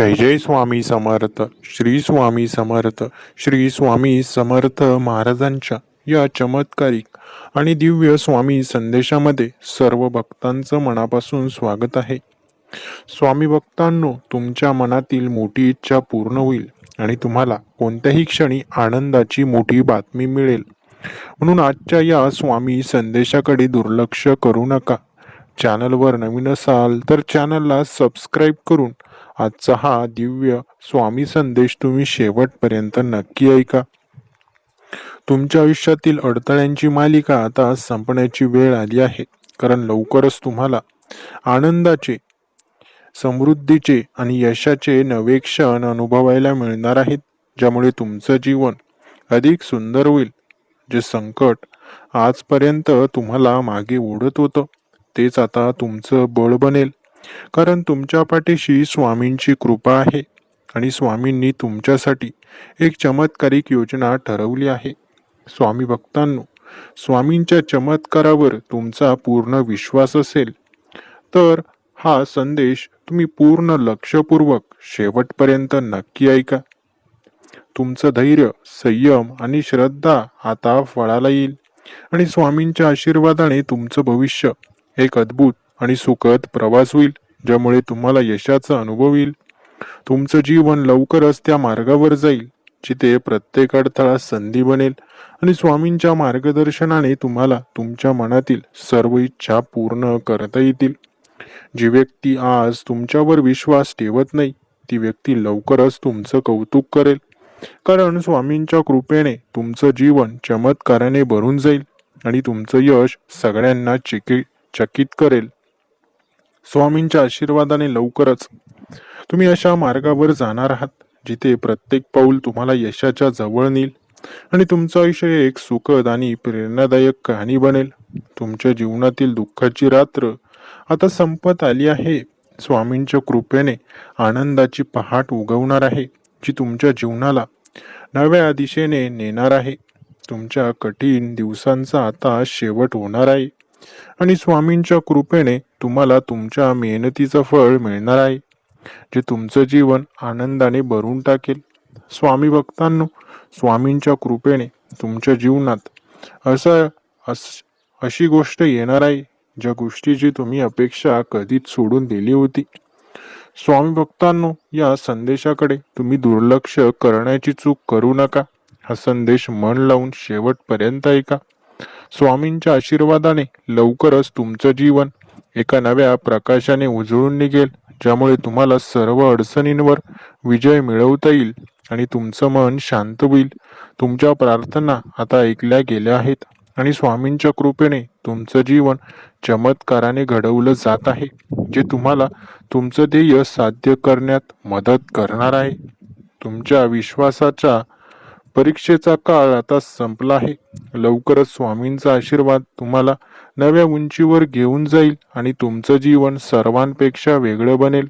जय जय स्वामी समर्थ श्री स्वामी समर्थ श्री स्वामी समर्थ महाराजांच्या या चमत्कारिक आणि दिव्य स्वामी संदेशामध्ये सर्व भक्तांचं मनापासून स्वागत आहे. स्वामी भक्तांनो तुमच्या मनातील मोठी इच्छा पूर्ण होईल आणि तुम्हाला कोणत्याही क्षणी आनंदाची मोठी बातमी मिळेल. म्हणून आजच्या या स्वामी संदेशाकडे दुर्लक्ष करू नका. चॅनलवर नवीन असाल तर चॅनलला सबस्क्राईब करून आजचा हा दिव्य स्वामी संदेश तुम्ही शेवटपर्यंत नक्की ऐका. तुमच्या आयुष्यातील अडथळ्यांची मालिका आता संपण्याची वेळ आली आहे. कारण लवकरच तुम्हाला आनंदाचे समृद्धीचे आणि यशाचे नवे क्षण अनुभवायला मिळणार आहेत ज्यामुळे तुमचं जीवन अधिक सुंदर होईल. जे संकट आजपर्यंत तुम्हाला मागे ओढत होतं तेच आता तुमचं बळ बनेल. कारण तुमच्या पाठीशी स्वामींची कृपा आहे आणि स्वामींनी तुमच्यासाठी एक चमत्कारिक योजना ठरवली आहे. स्वामी भक्तांनो स्वामींच्या चमत्कारावर तुमचा पूर्ण विश्वास असेल तर हा संदेश तुम्ही पूर्ण लक्षपूर्वक शेवटपर्यंत नक्की ऐका. तुमचं धैर्य संयम आणि श्रद्धा आता फळाला येईल आणि स्वामींच्या आशीर्वादाने तुमचं भविष्य एक अद्भुत आणि सुखद प्रवास होईल. ज्यामुळे तुम्हाला यशाचा अनुभव येईल. तुमचं जीवन लवकरच त्या मार्गावर जाईल जिथे प्रत्येक अडथळा संधी बनेल आणि स्वामींच्या मार्गदर्शनाने तुम्हाला तुमच्या मनातील सर्व इच्छा पूर्ण करता येतील. जी व्यक्ती आज तुमच्यावर विश्वास ठेवत नाही ती व्यक्ती लवकरच तुमचं कौतुक करेल. कारण स्वामींच्या कृपेने तुमचं जीवन चमत्काराने भरून जाईल आणि तुमचं यश सगळ्यांना चिकी चकित करेल. स्वामींच्या आशीर्वादाने लवकरच तुम्ही अशा मार्गावर जाणार आहात जिथे प्रत्येक पाऊल तुम्हाला यशाच्या जवळ नेईल आणि तुमचं आयुष्य एक सुखद आणि प्रेरणादायक कहाणी बनेल. तुमच्या जीवनातील दुःखाची रात्र आता संपत आली आहे. स्वामींच्या कृपेने आनंदाची पहाट उगवणार आहे जी तुमच्या जीवनाला नव्या दिशेने नेणार आहे. तुमच्या कठीण दिवसांचा आता शेवट होणार आहे आणि स्वामींच्या कृपेने तुम्हाला तुमच्या मेहनतीचं फळ मिळणार आहे जे तुमचं जीवन आनंदाने भरून टाकेल. स्वामी भक्तांनो स्वामींच्या कृपेने तुमच्या जीवनात असं अस अशी गोष्ट येणार आहे ज्या गोष्टीची तुम्ही अपेक्षा कधीच सोडून दिली होती. स्वामी भक्तांनो या संदेशाकडे तुम्ही दुर्लक्ष करण्याची चूक करू नका. हा संदेश मन लावून शेवटपर्यंत ऐका. स्वामींच्या आशीर्वादाने लवकरच तुमचं जीवन एका नव्या प्रकाशाने उजळून निघेल ज्यामुळे तुम्हाला सर्व अडचणींवर विजय मिळवता येईल आणि तुमचं मन शांत होईल. तुमच्या प्रार्थना आता ऐकल्या गेल्या आहेत आणि स्वामींच्या कृपेने तुमचं जीवन चमत्काराने घडवलं जात आहे जे तुम्हाला तुमचं ध्येय साध्य करण्यात मदत करणार आहे. तुमच्या विश्वासाच्या परीक्षेचा काळ आता संपला आहे. लवकरच स्वामींचा आशीर्वाद तुम्हाला नव्या उंचीवर घेऊन जाईल आणि तुमचं जीवन सर्वांपेक्षा वेगळं बनेल.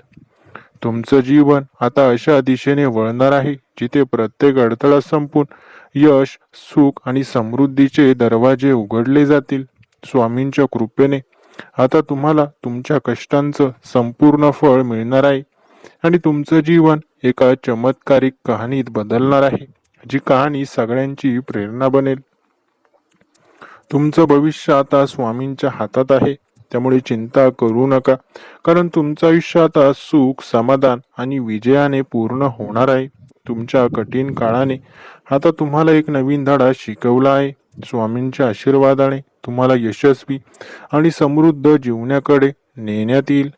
तुमचं जीवन आता अशा दिशेने वळणार आहे जिथे प्रत्येक अडथळा संपून यश सुख आणि समृद्धीचे दरवाजे उघडले जातील. स्वामींच्या कृपेने आता तुम्हाला तुमच्या कष्टांचं संपूर्ण फळ मिळणार आहे आणि तुमचं जीवन एका चमत्कारिक कहाणीत बदलणार आहे जी कहाणी सगळ्यांची प्रेरणा बनेल. तुमचं भविष्य आता स्वामींच्या हातात आहे. त्यामुळे चिंता करू नका. कारण तुमचं आयुष्य आता सुख समाधान आणि विजयाने पूर्ण होणार आहे. तुमच्या कठीण काळाने आता तुम्हाला एक नवीन धडा शिकवला आहे. स्वामींच्या आशीर्वादाने तुम्हाला यशस्वी आणि समृद्ध जीवनाकडे नेण्यात येईल.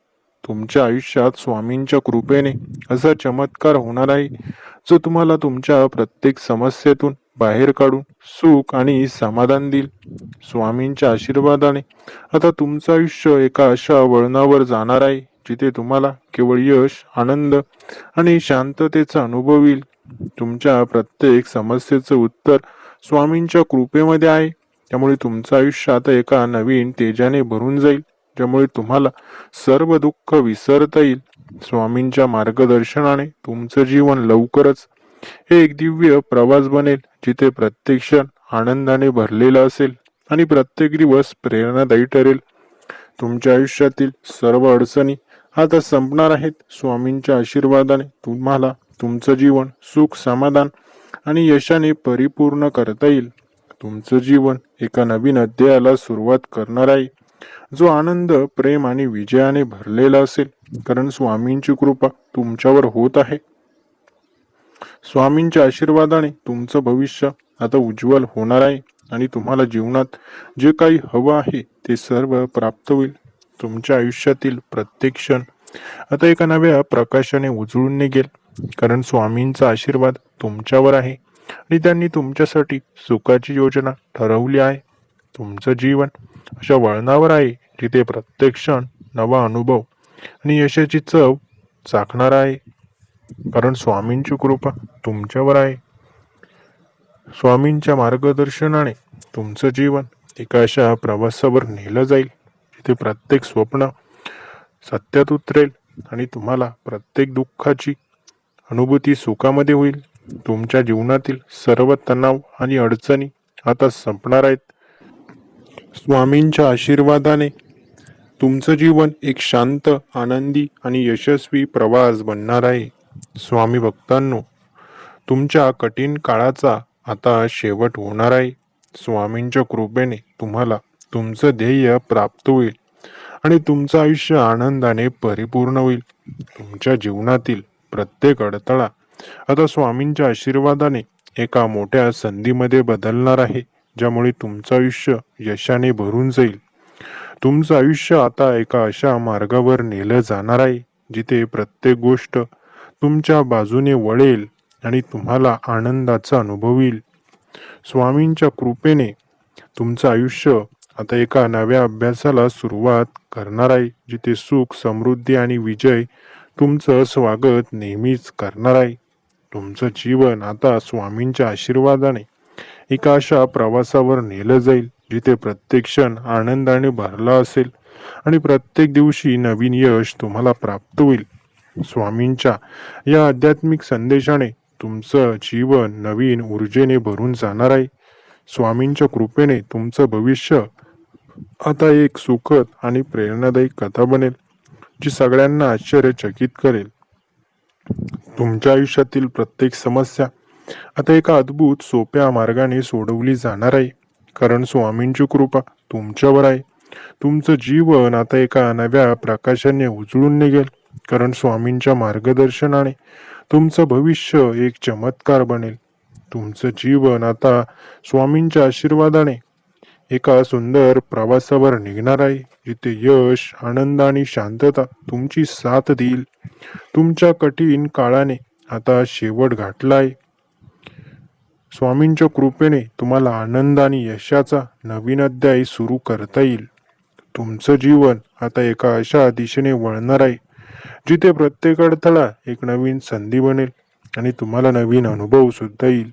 तुमच्या आयुष्यात स्वामींच्या कृपेने असा चमत्कार होणार आहे जो तुम्हाला तुमच्या प्रत्येक समस्येतून बाहेर काढून सुख आणि समाधान देईल. स्वामींच्या आशीर्वादाने. आता तुमचं आयुष्य एका अशा वळणावर जाणार आहे जिथे तुम्हाला केवळ यश आनंद आणि शांततेचा अनुभव येईल. तुमच्या प्रत्येक समस्येचं उत्तर स्वामींच्या कृपेमध्ये आहे. त्यामुळे तुमचं आयुष्य आता एका नवीन तेजाने भरून जाईल ज्यामुळे तुम्हाला सर्व दुःख विसरता येईल. स्वामींच्या मार्गदर्शनाने तुमचं जीवन लवकरच हे एक दिव्य प्रवास बनेल जिथे प्रत्येक क्षण आनंदाने भरलेला असेल आणि प्रत्येक दिवस प्रेरणादायी ठरेल. तुमच्या आयुष्यातील सर्व अडचणी आता संपणार आहेत. स्वामींच्या आशीर्वादाने तुम्हाला तुमचं जीवन सुख समाधान आणि यशाने परिपूर्ण करता येईल. तुमचं जीवन एका नवीन अध्यायाला सुरुवात करणार आहे. जो आनंद प्रेम आणि विजयाने भरलेला असेल कारण स्वामींची कृपा तुमच्यावर होत आहे. स्वामींच्या आशीर्वादाने तुमचं भविष्य आता उज्ज्वल होणार आहे आणि तुम्हाला जीवनात जे काही हवं आहे ते सर्व प्राप्त होईल. तुमच्या आयुष्यातील प्रत्येक क्षण आता एका नव्या प्रकाशाने उजळून निघेल. कारण स्वामींचा आशीर्वाद तुमच्यावर आहे आणि त्यांनी तुमच्यासाठी सुखाची योजना ठरवली आहे. तुमचं जीवन अशा वळणावर आहे जिथे प्रत्येक क्षण नवा अनुभव आणि यशाची चव चाखणार आहे. कारण स्वामींची कृपा तुमच्यावर आहे. स्वामींच्या मार्गदर्शनाने तुमचं जीवन एका अशा प्रवासावर नेलं जाईल जिथे प्रत्येक स्वप्न सत्यात उतरेल आणि तुम्हाला प्रत्येक दुःखाची अनुभूती सुखामध्ये होईल. तुमच्या जीवनातील सर्व तणाव आणि अडचणी आता संपणार आहेत. स्वामींच्या आशीर्वादाने तुमचं जीवन एक शांत आनंदी आणि यशस्वी प्रवास बनणार आहे. स्वामी भक्तांनो तुमच्या कठीण काळाचा आता शेवट होणार आहे. स्वामींच्या कृपेने तुम्हाला तुमचं ध्येय प्राप्त होईल आणि तुमचं आयुष्य आनंदाने परिपूर्ण होईल. तुमच्या जीवनातील प्रत्येक अडथळा आता स्वामींच्या आशीर्वादाने एका मोठ्या संधीमध्ये बदलणार आहे ज्यामुळे तुमचं आयुष्य यशाने भरून जाईल. तुमचं आयुष्य आता एका अशा मार्गावर नेलं जाणार आहे जिथे प्रत्येक गोष्ट तुमच्या बाजूने वळेल आणि तुम्हाला आनंदाचा अनुभव येईल स्वामींच्या कृपेने तुमचं आयुष्य आता एका नव्या अभ्यासाला सुरुवात करणार आहे जिथे सुख समृद्धी आणि विजय तुमचं स्वागत नेहमीच करणार आहे. तुमचं जीवन आता स्वामींच्या आशीर्वादाने एका अशा प्रवासावर नेलं जाईल जिथे प्रत्येक क्षण आनंदाने भरला असेल आणि प्रत्येक दिवशी नवीन यश तुम्हाला प्राप्त होईल. स्वामींच्या या आध्यात्मिक संदेशाने तुमचं जीवन नवीन ऊर्जेने भरून जाणार आहे. स्वामींच्या कृपेने तुमचं भविष्य आता एक सुखद आणि प्रेरणादायी कथा बनेल जी सगळ्यांना आश्चर्यचकित करेल. तुमच्या आयुष्यातील प्रत्येक समस्या आता एका अद्भुत सोप्या मार्गाने सोडवली जाणार आहे. कारण स्वामींची कृपा तुमच्यावर आहे. तुमचं जीवन आता एका नव्या प्रकाशाने उजळून निघेल. कारण स्वामींच्या मार्गदर्शनाने तुमचं भविष्य एक चमत्कार बनेल. तुमचं जीवन आता स्वामींच्या आशीर्वादाने एका सुंदर प्रवासावर निघणार आहे. जिथे यश आनंद आणि शांतता तुमची साथ देईल. तुमच्या कठीण काळाने आता शेवट गाठला आहे. स्वामींच्या कृपेने तुम्हाला आनंद आणि यशाचा नवीन अध्याय सुरू करता येईल. तुमचं जीवन आता एका अशा दिशेने वळणार आहे. जिथे प्रत्येक अडथळा एक नवीन संधी बनेल आणि तुम्हाला नवीन अनुभव सुद्धा येईल.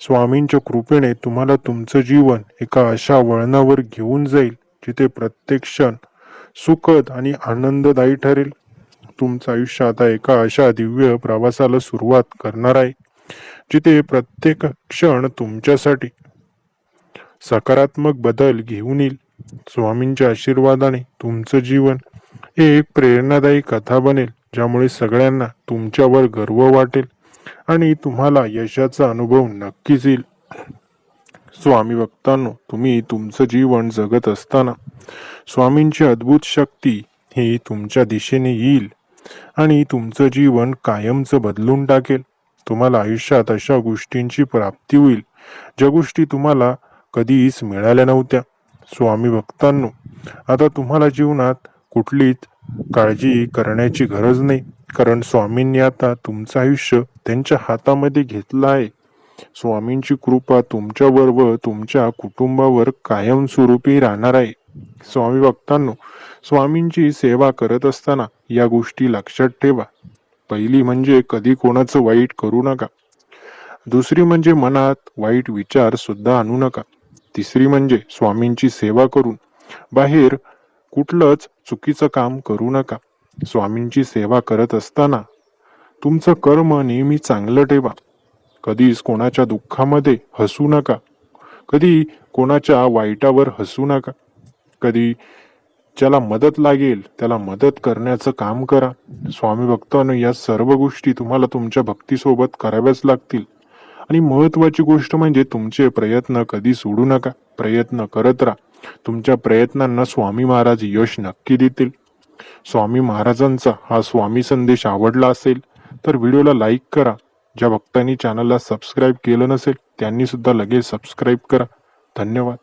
स्वामींच्या कृपेने तुम्हाला तुमचं जीवन एका अशा वळणावर घेऊन जाईल जिथे प्रत्येक क्षण सुखद आणि आनंददायी ठरेल. तुमचं आयुष्य आता एका अशा दिव्य प्रवासाला सुरुवात करणार आहे जिथे प्रत्येक क्षण तुमच्यासाठी सकारात्मक बदल घेऊन येईल. स्वामींच्या आशीर्वादाने तुमचं जीवन हे एक प्रेरणादायी कथा बनेल ज्यामुळे सगळ्यांना तुमच्यावर गर्व वाटेल आणि तुम्हाला यशाचा अनुभव नक्कीच येईल. स्वामी भक्तांनो तुम्ही तुमचं जीवन जगत असताना स्वामींची अद्भुत शक्ती ही तुमच्या दिशेने येईल आणि तुमचं जीवन कायमचं बदलून टाकेल. तुम्हाला आयुष्यात अशा गोष्टींची प्राप्ती होईल ज्या गोष्टी तुम्हाला कधीच मिळाल्या नव्हत्या. स्वामी भक्तांनो आता तुम्हाला जीवनात कुठलीच काळजी करण्याची गरज नाही. कारण स्वामींनी आता तुमचं आयुष्य त्यांच्या हातामध्ये घेतलं आहे. स्वामींची कृपा तुमच्यावर व तुमच्या कुटुंबावर कायमस्वरूपी राहणार आहे. स्वामी भक्तांनो स्वामींची सेवा करत असताना या गोष्टी लक्षात ठेवा. पहिली म्हणजे कधी कोणाचं वाईट करू नका. दुसरी म्हणजे मनात वाईट विचार सुद्धा आणू नका. तिसरी म्हणजे स्वामींची सेवा करून बाहेर कुठलंच चुकीचं काम करू नका. स्वामींची सेवा करत असताना तुमचं कर्म नेहमी चांगलं ठेवा. कधीच कोणाच्या दुःखामध्ये हसू नका. कधी कोणाच्या वाईटावर हसू नका. कधी ज्याला मदत लागेल त्याला मदत करण्याचं काम करा. स्वामी भक्तानं या सर्व गोष्टी तुम्हाला तुमच्या भक्तीसोबत कराव्याच लागतील. आणि महत्वाची गोष्ट म्हणजे तुमचे प्रयत्न कधी सोडू नका. प्रयत्न करत राहा. तुमच्या प्रयत्नांना स्वामी महाराज यश नक्की देतील. स्वामी महाराजांचा हा स्वामी संदेश आवडला असेल तर व्हिडिओला लाईक करा. ज्या भक्तांनी चॅनलला सबस्क्राईब केलं नसेल त्यांनी सुद्धा लगेच सबस्क्राईब करा. धन्यवाद.